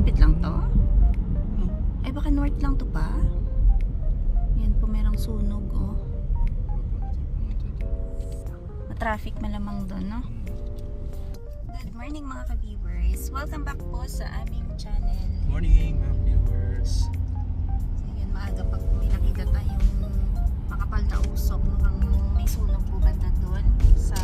Malapit lang to? Ay, baka north lang to pa? Yan po, merong sunog, oh. Na-traffic malamang doon, no? Good morning mga ka-viewers. Welcome back po sa aming channel. Morning, mga viewers. So yun, maaga pa po may nakita tayong makapal na usok. Mukhang may sunog po banda doon sa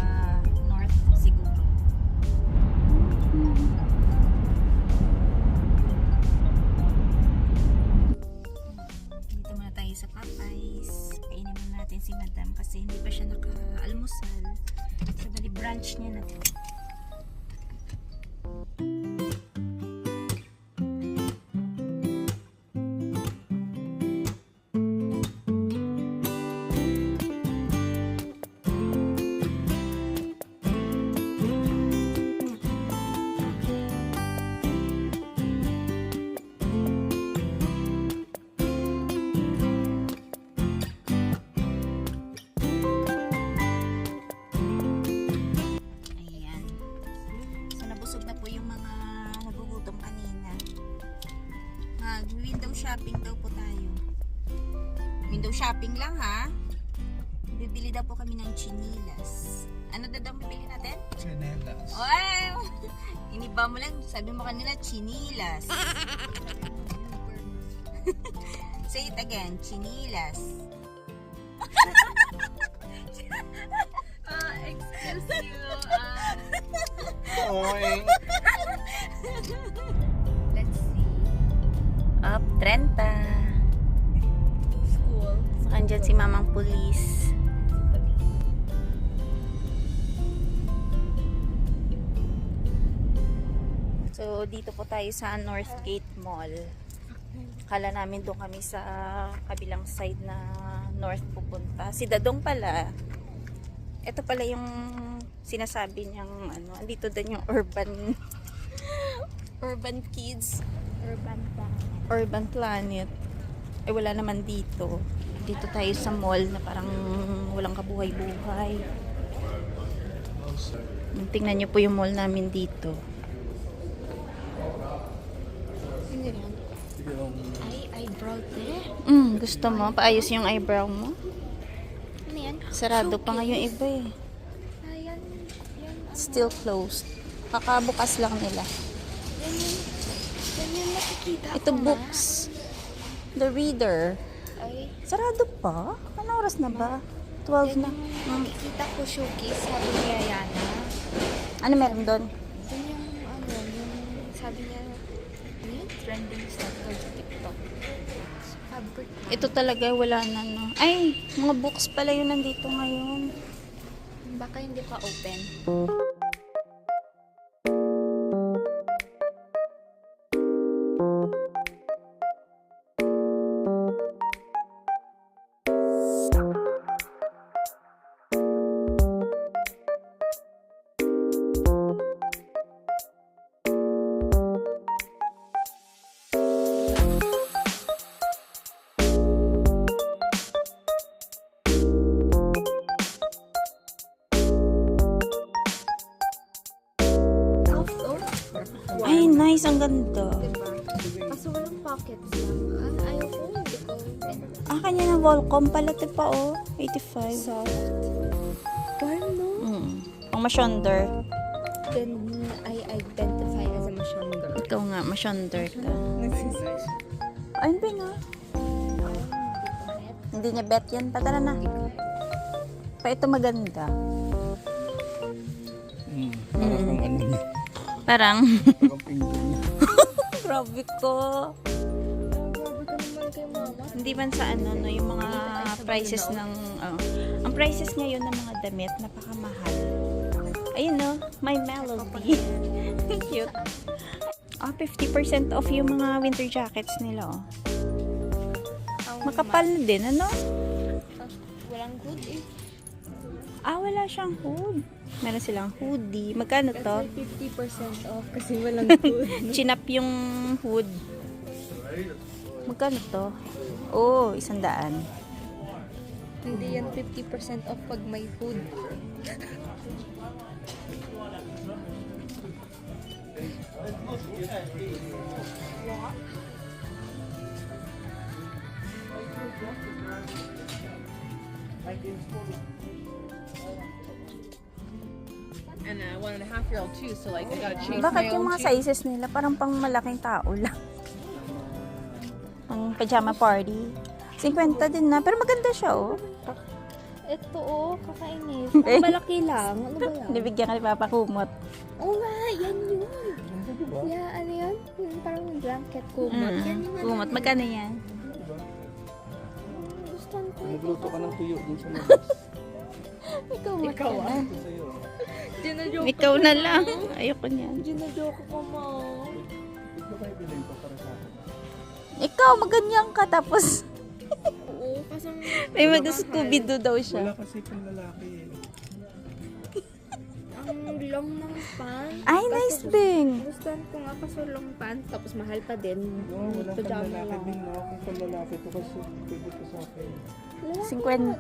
Madam kasi hindi pa siya naka-almusal. Sa bali branch niya na to. Shopping lang ha. Bibili daw po kami ng chinilas. Ano daw daw bibili natin? Chinelas. Wow! Iniba mo lang. Sabi mo kanila, chinilas. Say it again, chinilas. Uh, excuse you. Oing. let's see. Up, 30. Andyan si mamang pulis. So, dito po tayo sa Northgate Mall. Kala namin doon kami sa kabilang side na north pupunta. Si Dadong pala. Ito pala yung sinasabi niyang ano, andito din yung urban urban kids Urban Planet. urban planet eh wala naman dito. Dito tayo sa mall na parang walang kabuhay-buhay. Tingnan nyo po yung mall namin dito. Ay, eyebrow te. mm, gusto mo? Paayos yung eyebrow mo? Ano yan? sarado pa nga yung iba eh. Ayan. Yan. still closed. Kakabukas lang nila. Yan yung, yan yung nakikita ito books the reader. Ay, sarado pa ano oras na ba 12 na yan yung Mm. nakikita ko showcase. Sabi ni Ayana. ano meron doon Yan yung ano, yung sabi niya, ano yun? Trending stuff sa TikTok. Fabric. ito talaga wala na no ay mga books pala yun nandito ngayon Baka hindi pa open. Ay nice ang ganda Diba? Kaso walang pockets lang. Ayaw ko. Ah, kanya na Volcom pala ito pa oh. 85. Soft. Well, no. Mm. Pang masyonder. Then, I identify as a masyonder. Ikaw nga, masyonder ka. Ayun ba nga? Hindi niya bet yan. Patara na. Pa ito maganda. mm, parang ang ano niya. Parang. grabe ko. Hindi man sa ano, no, yung mga prices ng, oh, ang prices ngayon ng mga damit, napakamahal. Ayun no, my melody. Cute. Ah, 50% off yung mga winter jackets nila, oh. Makapal na din, ano? Walang good eh. Ah, wala siyang hood. Meron silang hoodie. Magkano to? Kasi 50% off kasi walang hood. Chinap yung hood. Magkano to? Oh, isang daan. Hindi yan 50% off pag may hood. Like in school. And a one and a half year old too. So like I gotta change Bakit my yung own mga too. sizes nila parang pang malaking tao lang? Ang pajama party. 50 din na, pero maganda siya oh. Ito oh, kakainis. Ang malaki lang. Ano ba yan? Nibigyan ka ni Papa Kumot. Oo nga, yan yun. Yeah, ano yun? Yung parang blanket kumot. Mm. Yan yung ano Kumot, magkano yan? Gusto ko. Nagluto ka ng tuyo din sa labas. Ikaw, Ikaw ah. Ito sa'yo. Ginajoke Ikaw na lang. Ayoko niyan. Ginajoke ko mo. Ito kayo bilhin pa para sa akin. Ikaw, maganyan ka tapos Oo, kasi may mag-Scooby-Doo daw Wala siya. kasi pang lalaki eh. ang long ng pants. Ay, nice bing. Gustuhan ko nga kaso long pants, tapos mahal pa din. No, wala pang lalaki lang. din. No? Kung pang lalaki to kasi pwede to sa akin.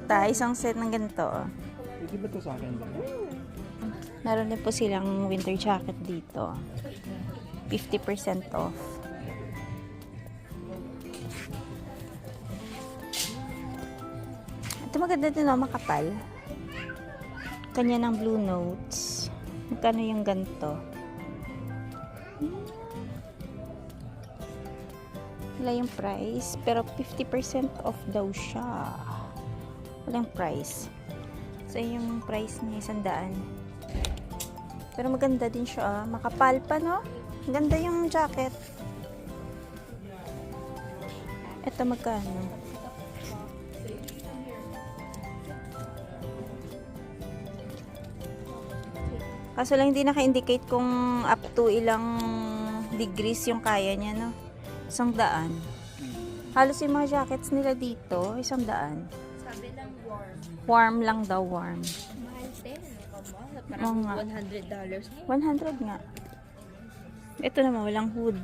50, isang set ng ganito. oh. Pwede ba to sa akin? Meron din po silang winter jacket dito. 50% off. Ito maganda din oh, makapal. Kanya ng Blue Notes. Magkano yung ganito? Wala yung price, pero 50% off daw siya. Walang price. So, yung price niya, isang daan. Pero maganda din siya, ah. makapal pa, no? Ang Ganda yung jacket. Ito magkano? Kaso lang hindi naka-indicate kung up to ilang degrees yung kaya niya, no? Isang daan. Halos yung mga jackets nila dito, isang daan. Sabi lang warm. Warm lang daw, warm. Oo Parang nga. $100 dollars na 100 nga. Ito naman, walang hood.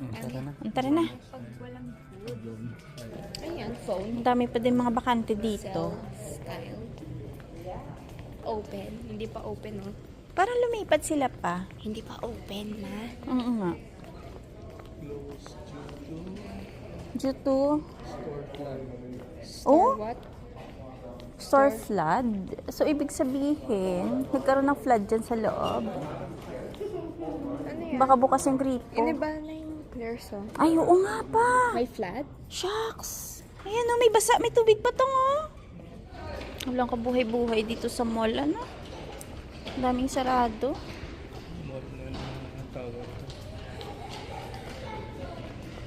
Hmm, tara na. Ang tara na. Pag walang food. Ayan, phone. Ang dami pa din mga bakante dito. Style. Open. Hindi pa open, oh. Parang lumipat sila pa. Hindi pa open, ma. Oo nga. Dito. Oh, What? Store flood. So, ibig sabihin, nagkaroon ng flood dyan sa loob. Ano yan? Baka bukas yung gripo. Iniba na yung clear song. Ay, oo nga pa. May flat? Shucks. Ayan o, may basa, may tubig pa tong oh. Walang kabuhay-buhay dito sa mall, ano? Ang daming sarado.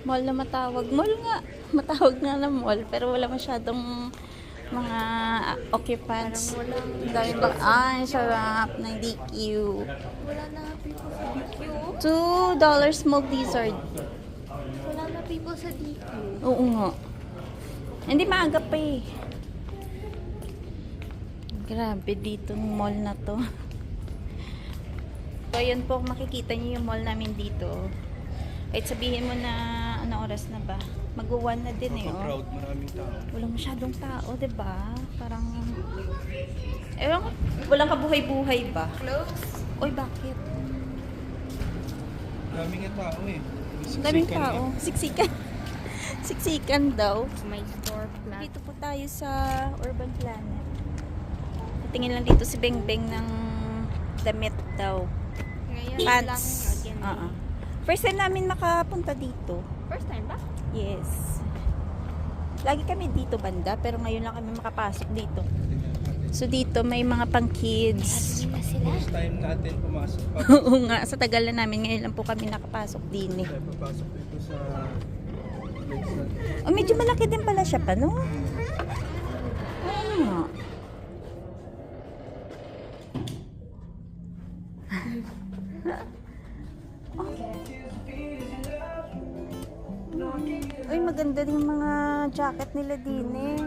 Mall na matawag. Mall nga. Matawag nga na mall, pero wala masyadong mga occupants. Walang... Ang dami ba? Ay, sarap ng DQ. Wala na people sa DQ. Two dollars smoked lizard. Wala na people sa DQ. Oo nga. Hindi maaga pa eh. Grabe dito ng mall na to. So, ayan po, makikita niyo yung mall namin dito. Kahit sabihin mo na, ano oras na ba? Mag-1 na din eh, oh. Crowd, maraming tao. Walang masyadong tao, 'di ba? Parang Ewan ko, walang kabuhay-buhay ba? Close? Oy, bakit? Daming nga tao eh. Daming Siksikan tao. Siksikan. Siksikan daw. May store flat. Dito po tayo sa Urban Planet. Tingin lang dito si Bengbeng ng damit daw. Ngayon Pants. lang again. Oo. First time namin makapunta dito. First time ba? Yes. Lagi kami dito banda, pero ngayon lang kami makapasok dito. So dito may mga pang kids. Sila. First time natin pumasok pa. Oo nga, sa tagal na namin ngayon lang po kami nakapasok din eh. Papasok dito sa. Oh, medyo malaki din pala siya pa, no? Oo nga. Jacket nila din eh.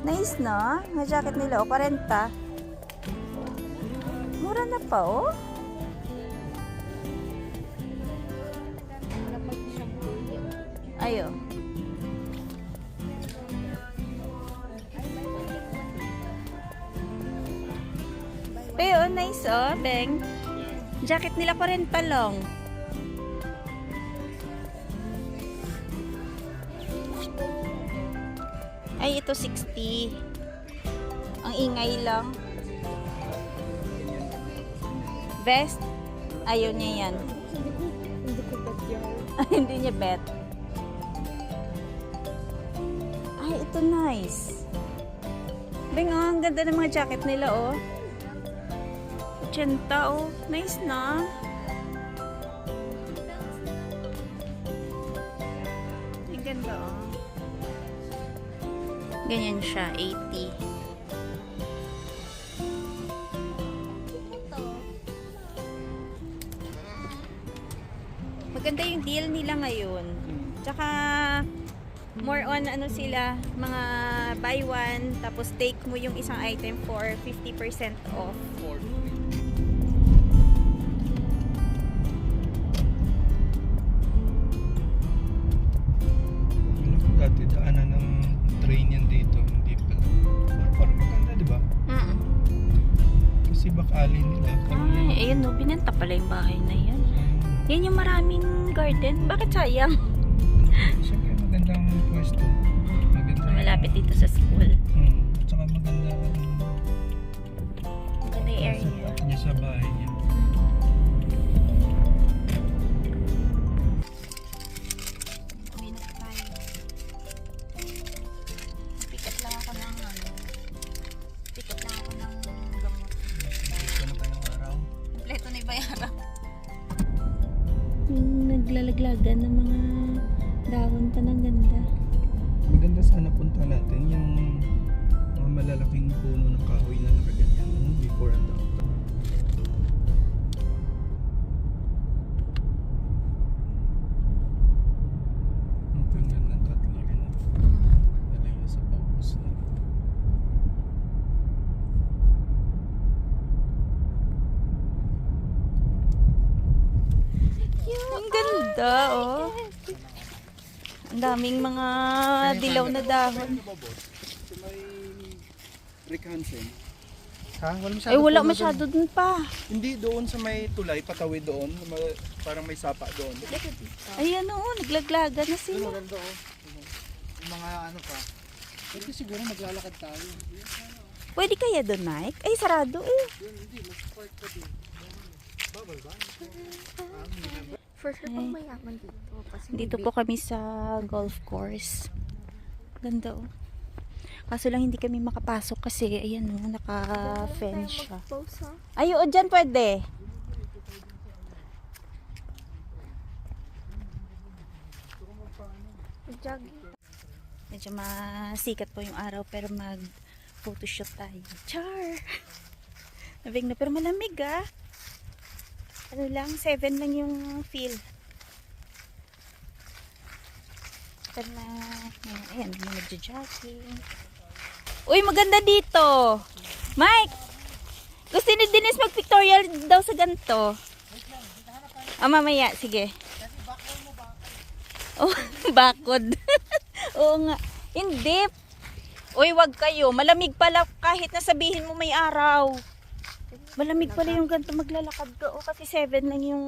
Nice na. Mga jacket nila, o 40. Mura na pa, oh. Ayo. Pero nice oh, Beng. Jacket nila pa rin ito 60. Ang ingay lang. Vest? Ayaw niya yan. Hindi ko ba't yan? Hindi niya bet. Ay, ito nice. Bing, ang ganda ng mga jacket nila, oh. 80, oh. Nice na. Ang ganda, oh. Ganyan siya, 80. Maganda yung deal nila ngayon. Tsaka, more on ano sila, mga buy one, tapos take mo yung isang item for 50% off. 40. Pala yung bahay na yan. Yan yung maraming garden. Bakit sayang? Siyempre magandang pwesto. Maganda. Malapit dito sa school. Hmm. At saka maganda ang Maganda yung area. sa, niya sa bahay niya. Ganda, oh. Ang daming mga dilaw na dahon. Rick Hansen. Ha? Wala masyado Ay, wala puno masyado dun pa. Hindi doon sa may tulay, patawid doon. ma- Parang may sapa doon. Ay, ano, naglaglagan na sila. Maganda oh. Yung mga ano pa. Pwede siguro maglalakad tayo. Pwede kaya doon, Mike? Ay, sarado eh. For sure, pag mayaman dito. Kasi Dito po kami sa golf course. Ganda oh. Kaso lang hindi kami makapasok kasi ayan oh, naka-fence siya. Ay, oo, dyan pwede. Jogging. Medyo masikat po yung araw pero mag photoshoot tayo. Char! Nabig na pero malamig ah. Ano lang, 7 lang yung feel. Pero na, ayan, may nagja-jogging. Uy, maganda dito! Mike! Gusto ni Denise mag-pictorial daw sa ganito. Ah, mamaya, sige. Oh, bakod. Oo nga. Hindi. Uy, wag kayo. Malamig pala kahit na sabihin mo may araw. Malamig pala yung ganito maglalakad ka. Oh, kasi 7 lang yung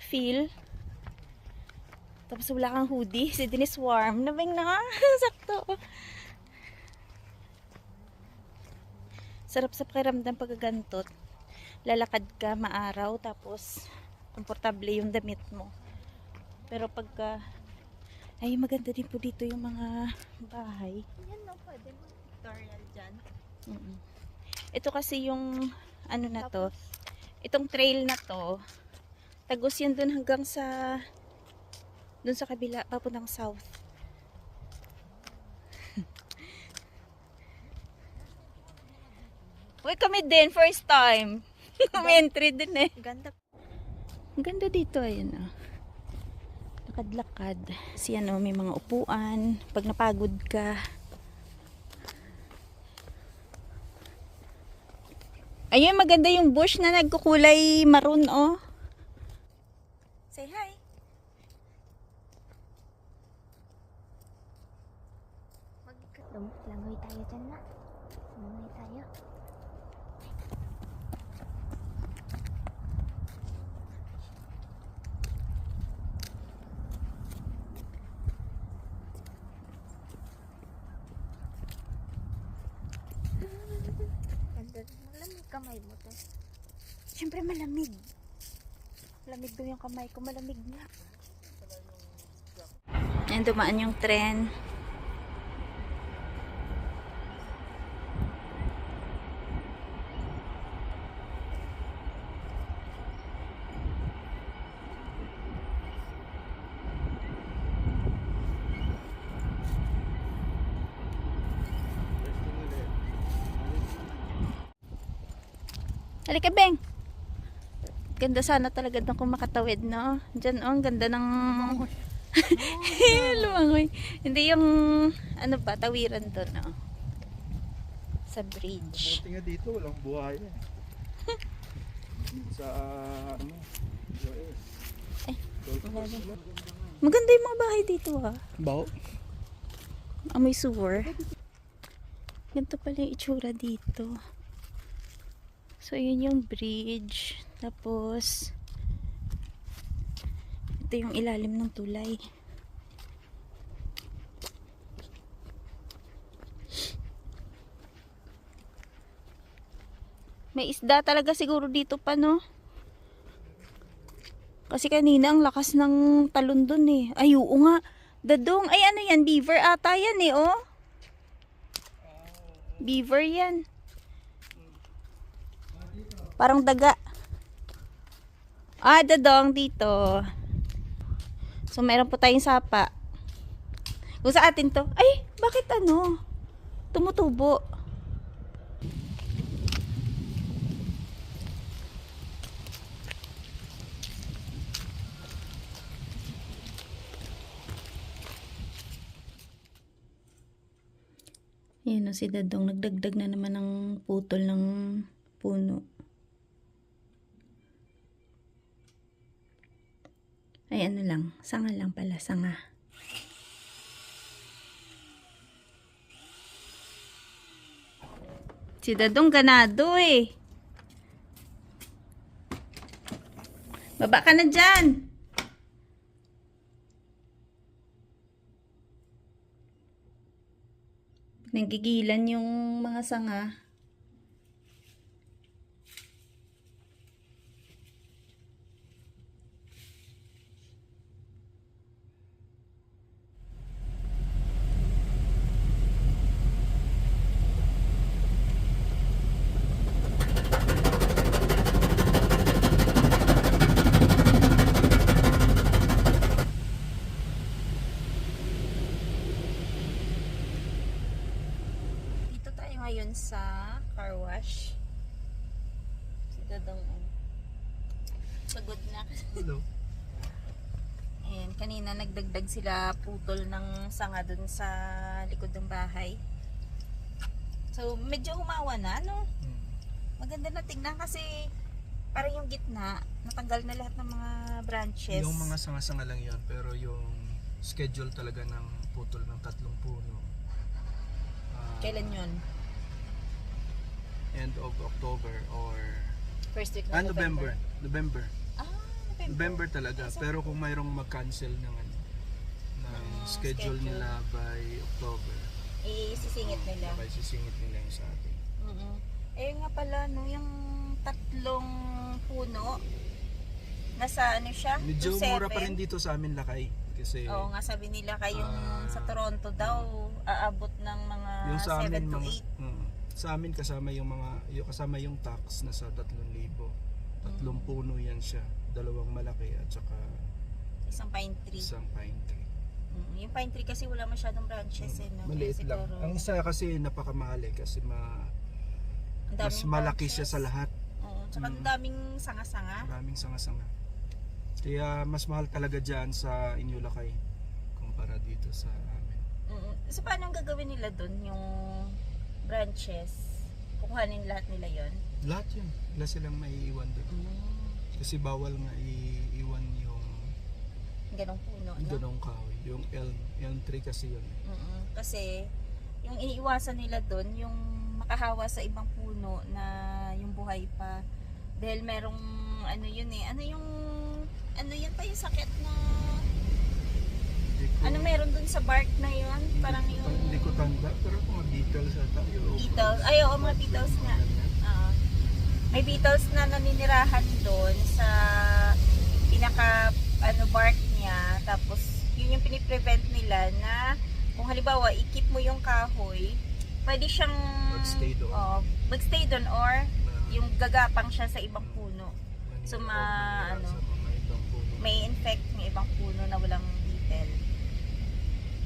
feel. Tapos wala kang hoodie. Si Denise warm. Nabing na. Sakto. Sarap sa pakiramdam pagkagantot. Lalakad ka maaraw tapos komportable yung damit mo. Pero pagka ay maganda din po dito yung mga bahay. Yan na, pwede mag-tutorial dyan. Mm. Ito kasi yung ano na to. Itong trail na to. Tagos yan dun hanggang sa dun sa kabila papuntang south. Uy, kami din first time. May entry din eh. Ganda. Ganda dito, ayun ah. Lakad-lakad. Kasi ano, may mga upuan. Pag napagod ka. Ayun, maganda yung bush na nagkukulay maroon, oh. Say hi. Kamay mo to. Siyempre malamig. Malamig daw yung kamay ko. Malamig na. Ayan, dumaan yung tren. Beng. Ganda sana talaga doon kung makatawid, no? Diyan, oh, ang ganda ng... Lumangoy. Hindi yung, ano ba, tawiran doon, no? Sa bridge. Buti nga dito, walang buhaya. sa ano, US. Eh. Maganda yung mga bahay dito, ah. Bao? Amoy sewer. Ganito pala yung itsura dito. So, yun yung bridge. Tapos, ito yung ilalim ng tulay. May isda talaga siguro dito pa, no? Kasi kanina ang lakas ng talon dun eh. Ay, oo nga. Dadong. Ay, ano yan? Beaver ata yan eh, oh. Beaver yan. Parang daga. Ah, dadong dito. So, meron po tayong sapa. Kung sa atin to, ay, bakit ano? Tumutubo. Yan o si Dadong. Nagdagdag na naman ng putol ng puno. Ay ano lang. Sanga lang pala. Sanga. Si Dadong ganado eh. Baba ka na dyan. Nagigilan yung mga sanga. Dito tayo ngayon sa car wash. Si Dadong oh. Pagod na. Hello. Ayan, kanina nagdagdag sila putol ng sanga dun sa likod ng bahay. So, medyo humawa na, no? Hmm. Maganda na tingnan kasi parang yung gitna, natanggal na lahat ng mga branches. Yung mga sanga-sanga lang yon pero yung schedule talaga ng putol ng tatlong puno. ah, Kailan yun? End of October or First week ah, ng November. November. Ah, November. November talaga. Pero kung mayroong mag-cancel ng ano, ng schedule, schedule. nila by October, Isisingit nila. Sabay sisingit nila yung sa atin. mm Eh nga pala, no, yung tatlong puno, nasa ano siya? Medyo 2.7? mura pa rin dito sa amin lakay. Kasi Oo nga, sabi nila kayong Ah. sa Toronto daw, aabot ng mga yung sa 7 amin to mga 8. mm, sa amin kasama yung mga yung kasama yung tax na sa 3,000. Tatlong Mm. puno yan siya. Dalawang malaki at saka Isang pine tree. isang pine tree. Mm, yung pine tree kasi wala masyadong branches eh. No? Maliit Kaya lang. siguro, Ang isa kasi napakamahal eh kasi ma, ang mas daming malaki siya branches. sa lahat. Oo, tsaka ang Mm. daming sanga-sanga. Maraming sanga-sanga. Kaya mas mahal talaga dyan sa inyo lakay kumpara dito sa amin. Mm, so paano ang gagawin nila doon yung branches? Kukuhanin lahat nila yon Lahat yun. Wala silang maiiwan doon. Kasi bawal nga iiwan yung Ganong puno, no? ganong kahoy. Yung elm. Elm tree kasi yun. Mm-mm. Kasi yung iniiwasan nila doon, yung makahawa sa ibang puno na yung buhay pa. Dahil merong ano yun eh. Ano yung ano yan pa yung sakit na ko, ano meron doon sa bark na yun? hindi Parang yung Hindi ko tanda. Pero kung mga details ata. Details. Ay, oo, mga details nga. Oo. may beetles na naninirahan doon sa pinaka ano bark niya tapos yun yung piniprevent nila na kung halimbawa i-keep mo yung kahoy pwede siyang Magstay doon. oh, magstay doon or yung gagapang siya sa ibang puno so, ma- ano, may infect ng ibang puno na walang beetle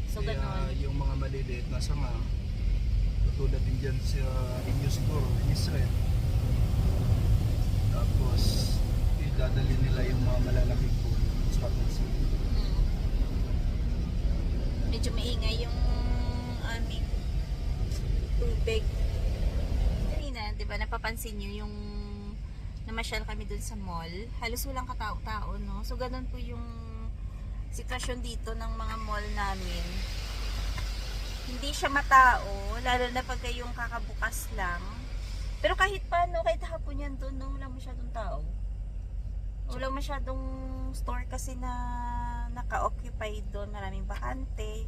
so Kaya ganun yung mga maliliit na sanga, katulad din dyan sa inyo siguro, in Israel. Tapos, idadali nila yung mga malalaking puno sa Kapansin. Medyo maingay yung aming tubig. Kanina, di ba, napapansin nyo yung namasyal kami dun sa mall. Halos walang katao-tao, no? So, ganun po yung sitwasyon dito ng mga mall namin. Hindi siya matao, lalo na pagka yung kakabukas lang. Pero kahit paano, kahit hapon yan doon, no, wala masyadong tao. Wala masyadong store kasi na naka-occupy doon, maraming bakante.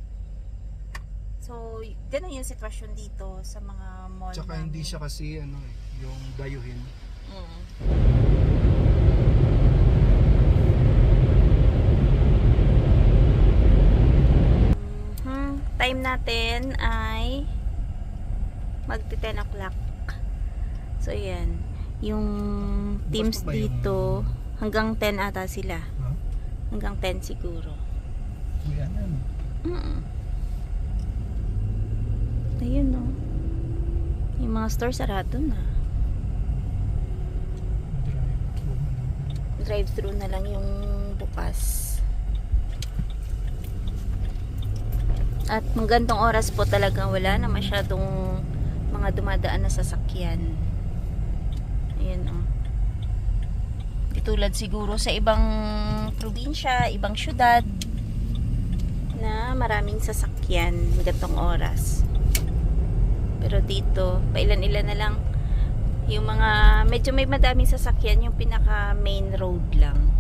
So, ganun yung sitwasyon dito sa mga mall Tsaka namin. hindi siya kasi ano eh, yung dayuhin. Mm. Mhm. Time natin ay magti 10 o'clock. So, yan. Yung teams yung- dito, hanggang 10 ata sila. Ha? Hanggang 10 siguro. Yan yan. Mm. Ayun, no. Yung mga store sarado na. Drive-thru na lang yung bukas. At mga gantong oras po talagang wala na masyadong mga dumadaan na sasakyan. Ayan, oh. Di tulad siguro sa ibang probinsya, ibang syudad, na maraming sasakyan gantong oras. Pero dito, pailan-ilan na lang yung mga medyo may madaming sasakyan yung pinaka main road lang.